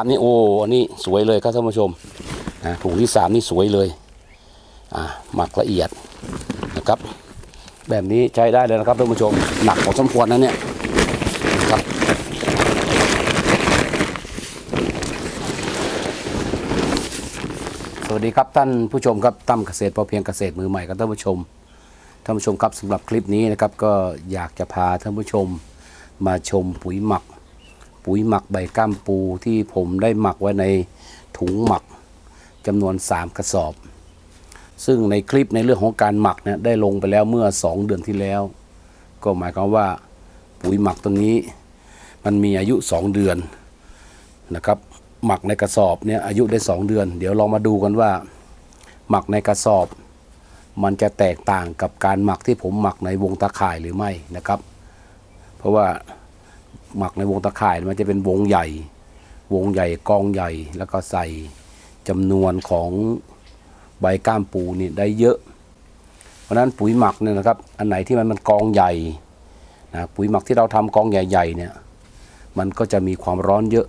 อันนี้โอ้อันนี้สวยเลยครับท่านผู้ชมนะถุงที่สามนี่สวยเลยอ่าหมักละเอียดนะครับ แบบนี้ใช้ได้เลยนะครับท่านผู้ชมหนักพอสมควรนะเนี่ยนะครับสวัสดีครับท่านผู้ชมครับตั้มเกษตรพอเพียงเกษตรมือใหม่ครับท่านผู้ชมท่านผู้ชมครับสำหรับคลิปนี้นะครับก็อยากจะพาท่านผู้ชมมาชมปุ๋ยหมัก ปุ๋ยหมักใบก้ามปูที่ผมได้หมักไว้ในถุงหมักจำนวน 3 กระสอบ ซึ่งในคลิปในเรื่องของการหมักเนี่ยได้ลงไปแล้วเมื่อ 2 เดือนที่แล้ว ก็หมายความว่าปุ๋ยหมักตัวนี้ มันมีอายุ 2 เดือนนะครับ หมักในกระสอบเนี่ยอายุได้ 2 เดือน เดี๋ยวลองมาดูกันว่า หมักในกระสอบ มันจะแตกต่างกับการหมักที่ผมหมักในวงตะข่ายหรือไม่นะครับ เพราะว่า หมักในวงตะข่ายมันจะเป็นวงใหญ่ วงใหญ่กองใหญ่ แล้วก็ใส่จำนวนของใบก้ามปูนี่ได้เยอะ เพราะนั้นปุ๋ยหมักเนี่ยนะครับ อันไหนที่มันมันกองใหญ่นะปุ๋ยหมักที่เราทำกองใหญ่ๆเนี่ยมันก็จะมีความร้อนเยอะ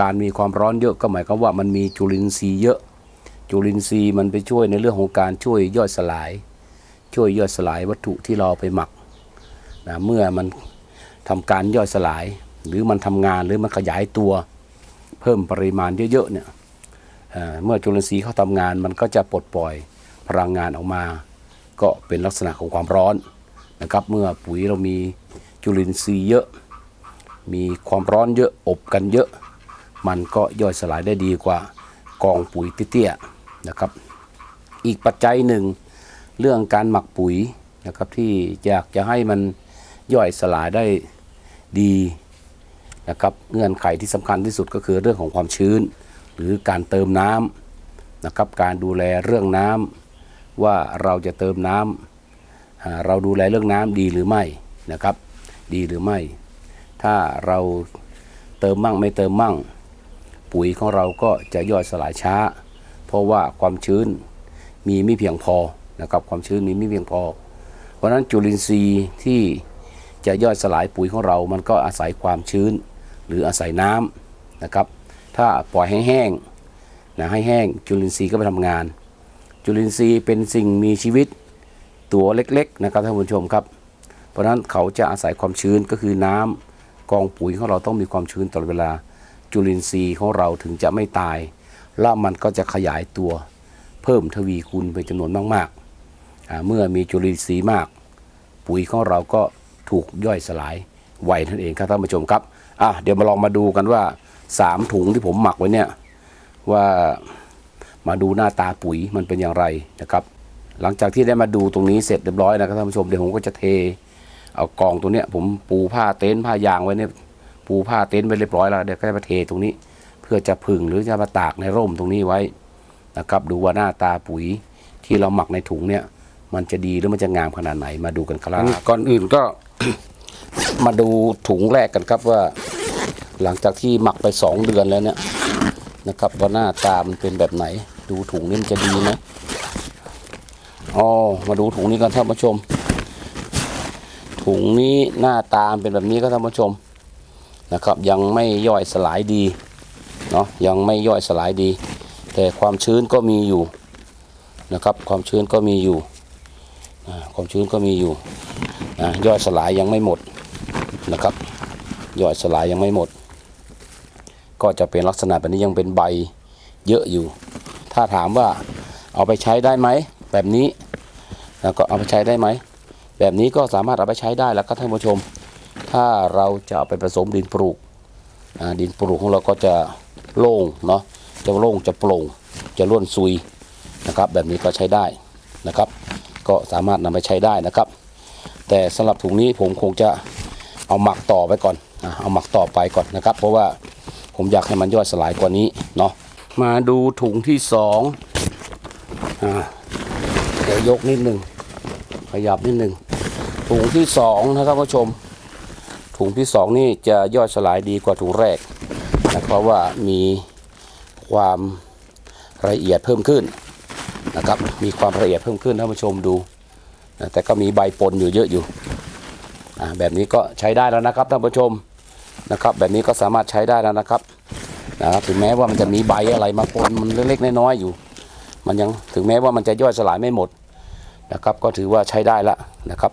การมีความร้อนเยอะก็หมายความว่ามันมีจุลินทรีย์เยอะ จุลินทรีย์มันไปช่วยในเรื่องของการช่วยย่อยสลาย ช่วยย่อยสลายวัตถุที่เราเอาไปหมักนะเมื่อมัน ทำการย่อยสลาย หรือมันทำงานหรือมันขยายตัว เพิ่มปริมาณเยอะๆเนี่ยเเมื่อจุลินทรีย์เขาทำงานมันก็จะปลดปล่อยพลังงานออกมา ก็เป็นลักษณะของความร้อนนะครับ เมื่อปุ๋ยเรามีจุลินทรีย์เยอะ มีความร้อนเยอะอบกันเยอะ มันก็ย่อยสลายได้ดีกว่ากองปุ๋ยเตี้ยๆนะครับ อีกปัจจัยหนึ่งเรื่องการหมักปุ๋ยนะครับที่อยากจะให้มันย่อยสลายได้ ดีนะครับเงื่อนไขที่สำคัญที่สุดก็คือเรื่องของความชื้น หรือการเติมน้ำนะครับการดูแลเรื่องน้ำว่าเราจะเติมน้ำอ่าเราดูแลเรื่องน้ำดีหรือไม่นะครับ ดีหรือไม่ ถ้าเราเติมมั่งไม่เติมมั่ง ปุ๋ยของเราก็จะย่อยสลายช้า เพราะว่าความชื้นมีไม่เพียงพอนะครับความชื้นมีไม่เพียงพอ เพราะนั้นจุลินทรีย์ที่ จะย่อยสลายปุ๋ยของเรา มันก็อาศัยความชื้นหรืออาศัยน้ำนะครับ ถ้าปล่อยให้แห้งนะให้แห้งจุลินทรีย์ก็ไปทำงาน จุลินทรีย์เป็นสิ่งมีชีวิตตัวเล็กๆนะครับท่านผู้ชมครับ เพราะฉะนั้นเขาจะอาศัยความชื้นก็คือน้ำกองปุ๋ยของเราต้องมีความชื้นตลอดเวลา จุลินทรีย์ของเราถึงจะไม่ตาย แล้วมันก็จะขยายตัวเพิ่มทวีคูณเป็นจำนวนมากๆเมื่อมีจุลินทรีย์มาก ปุ๋ยของเราก็ ถูกย่อยสลายไวนั่นเองครับท่านผู้ชมครับอะเดี๋ยวมาลองมาดูกันว่าสามถุงที่ผมหมักไว้เนี่ยว่ามาดูหน้าตาปุ๋ยมันเป็นอย่างไรนะครับ หลังจากที่ได้มาดูตรงนี้เสร็จเรียบร้อยนะครับท่านผู้ชมเดี๋ยวผมก็จะเทเอากองตรงเนี้ยผมปูผ้าเต็นท์ผ้ายางไว้เนี่ยปูผ้าเต็นท์ไว้เรียบร้อยแล้วเดี๋ยวก็จะมาเทตรงนี้ เพื่อจะผึ่งหรือจะมาตากในร่มตรงนี้ไว้นะครับ ดูว่าหน้าตาปุ๋ยที่เราหมักในถุงเนี่ยมันจะดีหรือมันจะงามขนาดไหนมาดูกันครับก่อนอื่นก็ มาดูถุงแรกกันครับว่า หลังจากที่หมักไปสองเดือนแล้วเนี่ยนะครับว่าหน้าตามันเป็นแบบไหน ดูถุงนี้มันจะดีไหมอ๋อมาดูถุงนี้กันท่านผู้ชม ถุงนี้หน้าตามนเป็นแบบนี้ก็ท่านผู้ชมนะครับยังไม่ย่อยสลายดีเนาะยังไม่ย่อยสลายดี แต่ความชื้นก็มีอยู่นะครับ ความชื้นก็มีอยู่ ความชื้นก็มีอยู่ย่อยสลายยังไม่หมดนะครับย่อยสลายยังไม่หมด ก็จะเป็นลักษณะแบบนี้ยังเป็นใบเยอะอยู่ ถ้าถามว่าเอาไปใช้ได้ไหมแบบนี้แล้วก็เอาไปใช้ได้ไหมแบบนี้ก็สามารถเอาไปใช้ได้แล้วครับท่านผู้ชม ถ้าเราจะเอาไปผสมดินปลูกดินปลูกของเราก็จะโล่งเนาะจะโล่งจะโปร่งจะร่วนซุยนะครับ แบบนี้ก็ใช้ได้นะครับ ก็สามารถนำไปใช้ได้นะครับ แต่สำหรับถุงนี้ผมคงจะเอาหมักต่อไปก่อนเอาหมักต่อไปก่อนนะครับ เพราะว่าผมอยากให้มันย่อยสลายกว่านี้เนาะมาดูถุงที่สองเดี๋ยวยกนิดหนึ่งขยับนิดหนึ่งถุงที่สองนะครับผู้ชม ถุงที่สองนี่จะย่อยสลายดีกว่าถุงแรกนะเพราะว่ามีความละเอียดเพิ่มขึ้น นะครับ มีความละเอียดเพิ่มขึ้นท่านผู้ชมดูนะแต่ก็มีใบปนอยู่เยอะอยู่แบบนี้ก็ใช้ได้แล้วนะครับท่านผู้ชมนะครับ แบบนี้ก็สามารถใช้ได้แล้วนะครับนะครับถึงแม้ว่ามันจะมีใบอะไรมาปนมันเล็กๆน้อยๆอยู่ มันยังถึงแม้ว่ามันจะย่อยสลายไม่หมดนะครับ ก็ถือว่าใช้ได้ละนะครับ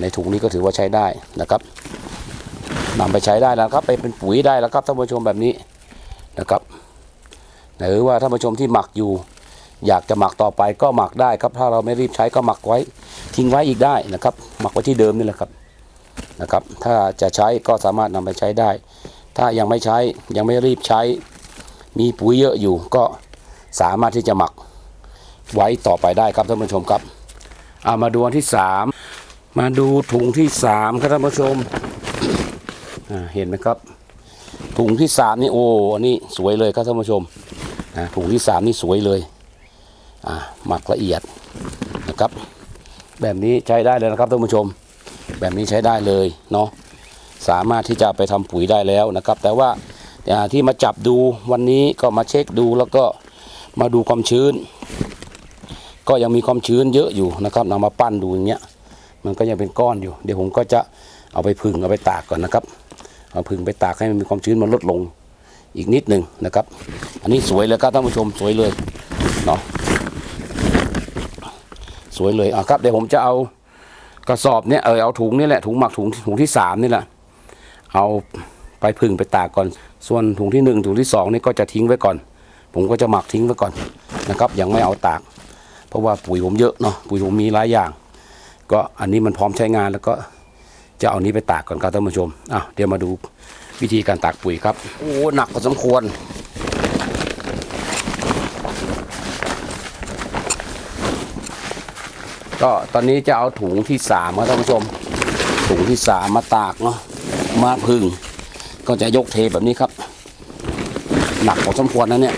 ในถุงนี้ก็ถือว่าใช้ได้นะครับนำไปใช้ได้แล้วครับ ไปเป็นปุ๋ยได้แล้วครับท่านผู้ชมแบบนี้นะครับ หรือว่าท่านผู้ชมที่หมักอยู่ อยากจะหมักต่อไปก็หมักได้ครับ ถ้าเราไม่รีบใช้ก็หมักไว้ทิ้งไว้อีกได้นะครับ หมักไว้ที่เดิมนี่แหละครับนะครับ ถ้าจะใช้ก็สามารถนำไปใช้ได้ ถ้ายังไม่ใช้ยังไม่รีบใช้ มีปุ๋ยเยอะอยู่ก็สามารถที่จะหมักไว้ต่อไปได้ครับท่านผู้ชมครับเอามาดูอันที่สามมาดูถุงที่สามครับท่านผู้ชมเห็นไหมครับ ถุงที่สามนี่โอ้อันนี้สวยเลยครับท่านผู้ชมถุงที่สามนี่สวยเลย หมักละเอียดนะครับ แบบนี้ใช้ได้เลยนะครับท่านผู้ชม แบบนี้ใช้ได้เลยเนาะสามารถที่จะไปทำปุ๋ยได้แล้วนะครับ แต่ว่าอ่าที่มาจับดูวันนี้ก็มาเช็คดูแล้วก็มาดูความชื้น ก็ยังมีความชื้นเยอะอยู่นะครับนำมาปั้นดูอย่างเงี้ยมันก็ยังเป็นก้อนอยู่ เดี๋ยวผมก็จะเอาไปพึ่งเอาไปตากก่อนนะครับ เอาพึ่งไปตากให้มันมีความชื้นมันลดลงอีกนิดหนึ่งนะครับ อันนี้สวยเลยครับท่านผู้ชมสวยเลยเนาะ สวยเลยอะครับเดี๋ยวผมจะเอากระสอบเนี่ยเออเอาถุงนี่แหละถุงหมักถุงถุงที่สามนี่แหละเอาไปพึ่งไปตากก่อน ส่วนถุงที่หนึ่งถุงที่สองนี่ก็จะทิ้งไว้ก่อน ผมก็จะหมักทิ้งไว้ก่อนนะครับยังไม่เอาตาก เพราะว่าปุ๋ยผมเยอะเนาะปุ๋ยผมมีหลายอย่าง ก็อันนี้มันพร้อมใช้งานแล้วก็จะเอานี้ไปตากก่อนครับท่านผู้ชมอะเดี๋ยวมาดูวิธีการตากปุ๋ยครับโอ้หนักพอสมควร ก็ตอนนี้จะเอาถุงที่สามครับท่านผู้ชม ถุงที่สามมาตากเนาะมาพึ่ง ก็จะยกเทแบบนี้ครับ หนักพอสมควรนะเนี่ย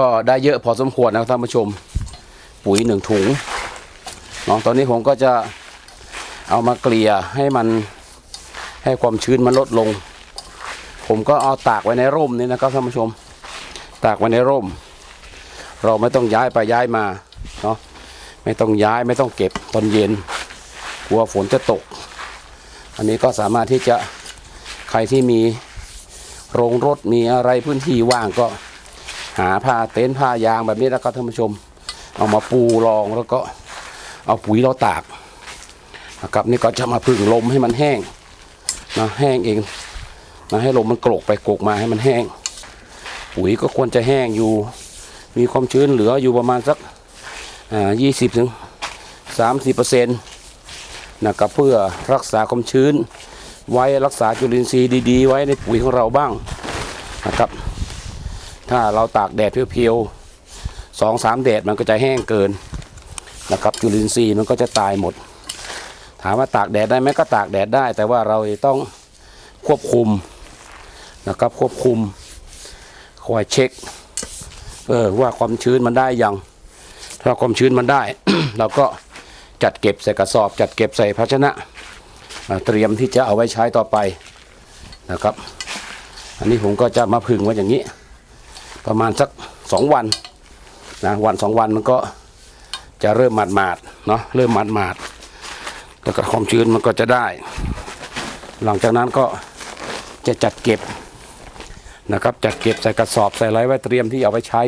ก็ได้เยอะพอสมควรนะครับท่านผู้ชม ปุ๋ยหนึ่งถุงเนาะตอนนี้ผมก็จะเอามาเกลี่ยให้มันให้ความชื้นมันลดลง ผมก็เอาตากไว้ในร่มนี่นะครับท่านผู้ชม ตากไว้ในร่ม เราไม่ต้องย้ายไปย้ายมาเนาะไม่ต้องย้ายไม่ต้องเก็บตอนเย็นกลัวฝนจะตก อันนี้ก็สามารถที่จะใครที่มีโรงรถมีอะไรพื้นที่ว่างก็ หาผ้าเต็นท์ผ้ายางแบบนี้นะครับท่านผู้ชม เอามาปูรองแล้วก็เอาปุ๋ยเราตากนะครับนี่ก็จะมาพึ่งลมให้มันแห้งนะแห้งเองนะให้ลมมันโกรกไปโกรกมาให้มันแห้ง ปุ๋ยก็ควรจะแห้งอยู่ มีความชื้นเหลืออยู่ประมาณสักอ่ายี่สิบถึงสามสิบเปอร์เซ็นต์นะครับเพื่อรักษาความชื้น ไว้รักษาจุลินทรีย์ดี ๆ ไว้ในปุ๋ยของเราบ้างนะครับ ถ้าเราตากแดดเพียวๆสองสามแดดมันก็จะแห้งเกินนะครับจุลินทรีย์มันก็จะตายหมด ถามว่าตากแดดได้ไหมก็ตากแดดได้ แต่ว่าเราต้องควบคุมนะครับควบคุมคอยเช็คเออว่าความชื้นมันได้ยังถ้าความชื้นมันได้ เราก็จัดเก็บใส่กระสอบ จัดเก็บใส่ภาชนะ เตรียมที่จะเอาไว้ใช้ต่อไปนะครับ อันนี้ผมก็จะมาพึ่งไว้อย่างนี้ ประมาณสักสองวันนะวันสองวันมันก็จะเริ่มหมาดหมาดเนาะเริ่มหมาดหมาดแล้วก็ความชื้นมันก็จะได้ หลังจากนั้นก็จะจัดเก็บนะครับ จัดเก็บใส่กระสอบใส่ไรไว้เตรียมที่เอาไปใช้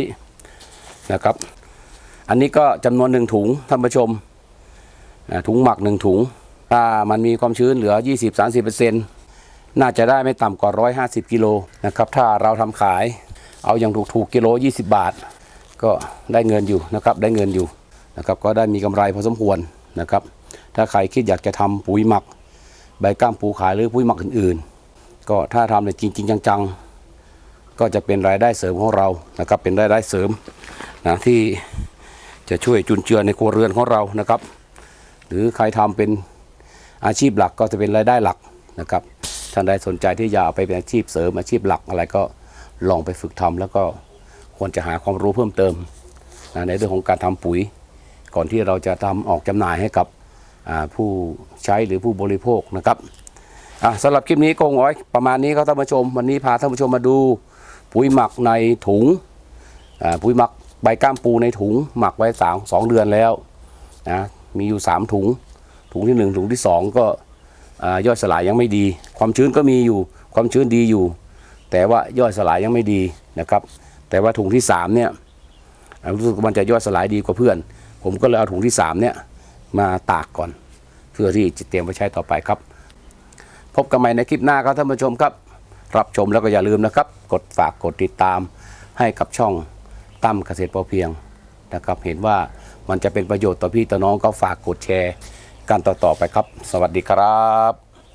นะครับ อันนี้ก็จำนวนหนึ่งถุงท่านผู้ชมถุงหมักหนึ่งถุง ถ้ามันมีความชื้นเหลือ 20-30%เน่าจะได้ไม่ต่ำกว่า 150 กิโลนะครับ ถ้าเราทำขาย เอาอย่างถูกๆกิโล 20 บาท ก็ได้เงินอยู่นะครับได้เงินอยู่นะครับก็ได้มีกำไรพอสมควรนะครับถ้าใครคิดอยากจะทำปุ๋ยหมัก ใบก้ามปูขายหรือปุ๋ยหมักอื่นๆ ก็ถ้าทำในจริง ๆ จังๆ ก็จะเป็นรายได้เสริมของเรานะครับเป็นรายได้เสริมนะที่จะช่วยจุนเจือในครัวเรือนของเรานะครับ หรือใครทำเป็นอาชีพหลักก็จะเป็นรายได้หลักนะครับท่านใดสนใจที่จะเอาไปเป็นอาชีพเสริมอาชีพหลักอะไรก็ ลองไปฝึกทำแล้วก็ควรจะหาความรู้เพิ่มเติมนะในเรื่องของการทำปุ๋ย ก่อนที่เราจะทำออกจำหน่ายให้กับผู้ใช้หรือผู้บริโภคนะครับสำหรับคลิปนี้ก็งอาไว้ประมาณนี้ครับท่านผู้ชม วันนี้พาท่านผู้ชมมาดู ปุ๋ยหมักในถุงปุ๋ยหมักใบก้ามปูในถุง หมักไว้สามสองเดือนแล้วนะมีอยู่สามถุง ถุงที่หนึ่งถุงที่สองก็อย่อยสลายยังไม่ดี ความชื้นก็มีอยู่ความชื้นดีอยู่ แต่ว่าย่อยสลายยังไม่ดีนะครับ แต่ว่าถุงที่สามเนี่ยรู้สึกว่ามันจะย่อยสลายดีกว่าเพื่อน ผมก็เลยเอาถุงที่สามเนี่ยมาตากก่อน เพื่อที่จะเตรียมไว้ใช้ต่อไปครับ พบกันใหม่ในคลิปหน้าครับท่านผู้ชมครับ รับชมแล้วก็อย่าลืมนะครับ กดฝากกดติดตามให้กับช่องตั้มเกษตรพอเพียงนะครับ เห็นว่ามันจะเป็นประโยชน์ต่อพี่ต่อน้องก็ฝากกดแชร์กันต่อๆไปครับ สวัสดีครับ